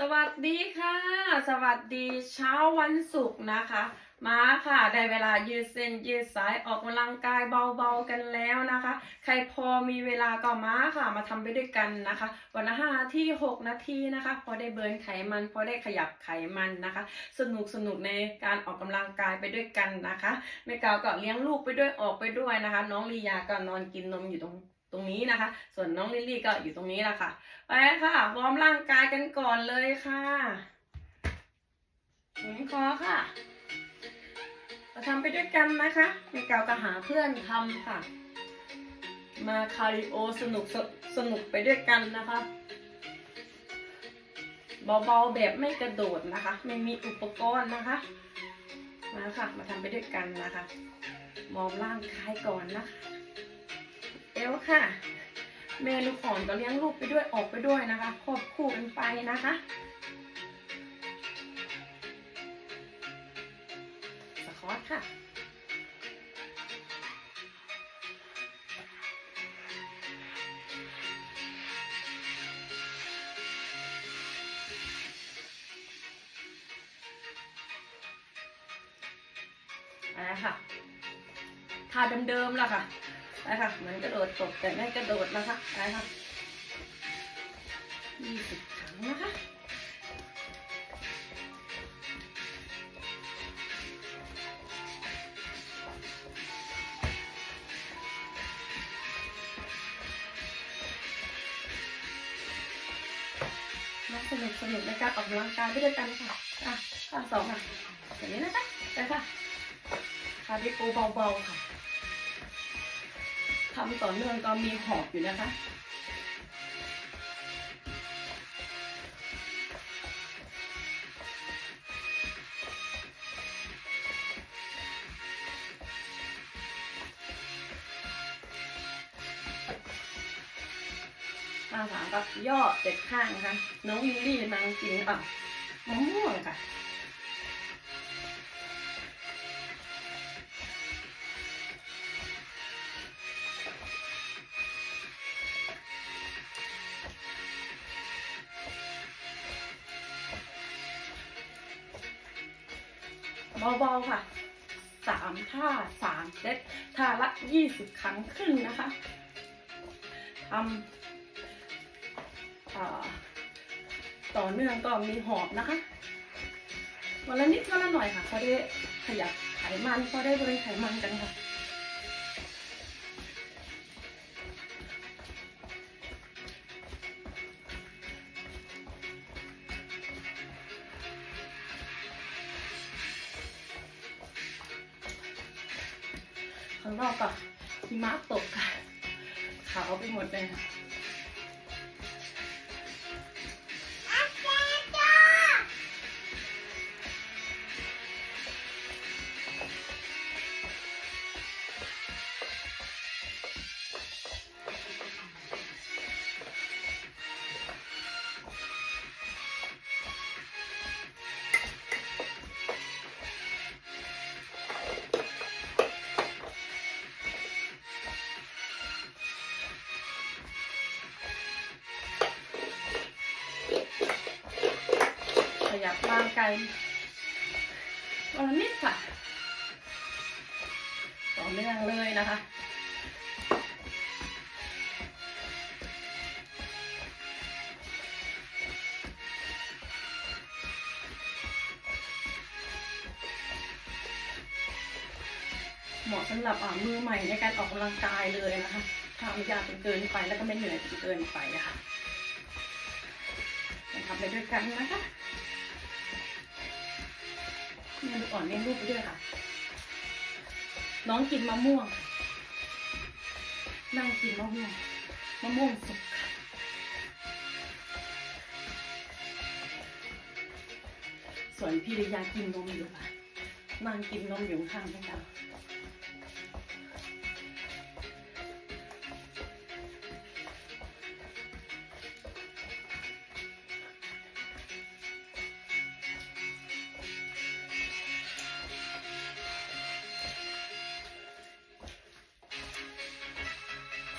สวัสดีค่ะ สวัสดีเช้าวันศุกร์นะคะ มาค่ะ ได้เวลายืดเส้นยืดสายออกกำลังกายเบาๆกันแล้วนะคะ ใครพอมีเวลาก็มาค่ะ มาทำไปด้วยกันนะคะ วันละห้าที่หกนาทีนะคะ พอได้เบิร์นไขมัน พอได้ขยับไขมันนะคะ สนุกสนุกในการออกกำลังกายไปด้วยกันนะคะแม่กาวก็เลี้ยงลูกไปด้วยออกไปด้วยนะคะ น้องลียาก็นอนกินนมอยู่ตรง ตรงนี้นะคะ ส่วนน้องลิลลี่ก็อยู่ตรงนี้แหละค่ะ ไปค่ะ วอร์มร่างกายกันก่อนเลยค่ะหมุนคอค่ะเราทำไปด้วยกันนะคะมีเกาก็หาเพื่อนทำค่ะ มาคาริโอสนุกสสนุกไปด้วยกันนะคะเบาๆแบบไม่กระโดดนะคะ ไม่มีอุปกรณ์นะคะ มาค่ะ มาทำไปด้วยกันนะคะวอร์มร่างกายก่อนนะคะ เอวค่ะ แม่ลูกอ่อนก็เลี้ยงลูกไปด้วยออกไปด้วยนะคะควบคู่กันไปนะคะสคอตค่ะอะไรค่ะท่าเดิมๆล่ะค่ะ ไปค่ะเหมือนกระโดดตบแต่ไม่กระโดดนะคะไปค่ะยี่สิบครั้งนะคะมาสนุกสนุกในการออกกำลังกายไปด้วยกันค่ะ อะข้อสองค่ะอย่างนี้นะคะไปค่ะคาร์ดิโอเบาๆค่ะ ทำต่อเนื่องก็มีหอบอยู่นะคะอาหารกับย่อเจ็ดข้างนะคะ น้องลิลลี่นางกินอะมะม่วงค่ะ เบาๆค่ะสามท่าสามเซตท่าละยี่สิบครั้งครึ่งนะคะทำต่อเนื่องก็มีหอบนะคะวันละนิดวันละหน่อยค่ะพอได้ขยับไขมันพอได้บริไขมันกันค่ะ ข้างนอกก็หิมะตกค่ะขาวไปหมดเลยค่ะ ยับร่างกายวันลนิดค่ะต่อเนื่องเลยนะคะ เหมาะสำหรับมือใหม่ในการออกกำลังกายเลยนะคะทำยากจนเกินไปแล้วก็ไม่เหนื่อยจนเกินไปนะคะทำไปด้วยกันนะคะ แม่ลูกอ่อนเลี้ยงลูกไปด้วยค่ะ น้องกินมะม่วง นั่งกินมะม่วง มะม่วงสุกส่วนพี่ริยากินนมอยู่ค่ะนั่งกินนมอยู่ข้างพี่ดาว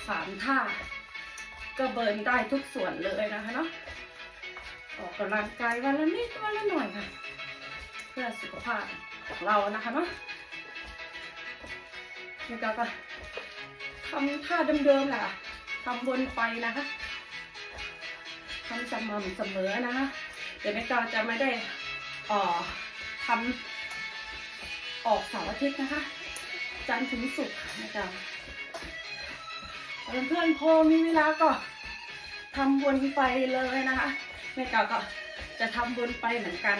สามท่า ก็เบิร์นได้ทุกส่วนเลยนะคะเนาะออกกำลังกายวันละนิดวันละหน่อยค่ะ เพื่อสุขภาพของเรานะคะเนาะแล้วก็ทำท่าเดิมๆแหละทำวนไปนะคะทำสม่ำเสมอนะคะเดี๋ยวแม่กาจะไม่ได้ออทำออกเสาร์อาทิตย์นะคะ จันทร์ถึงศุกร์ค่ะแม่กา เพื่อนๆพอมีเวลาก็ทำวนไปเลยนะคะแม่เกาก็จะทำวนไปเหมือนกัน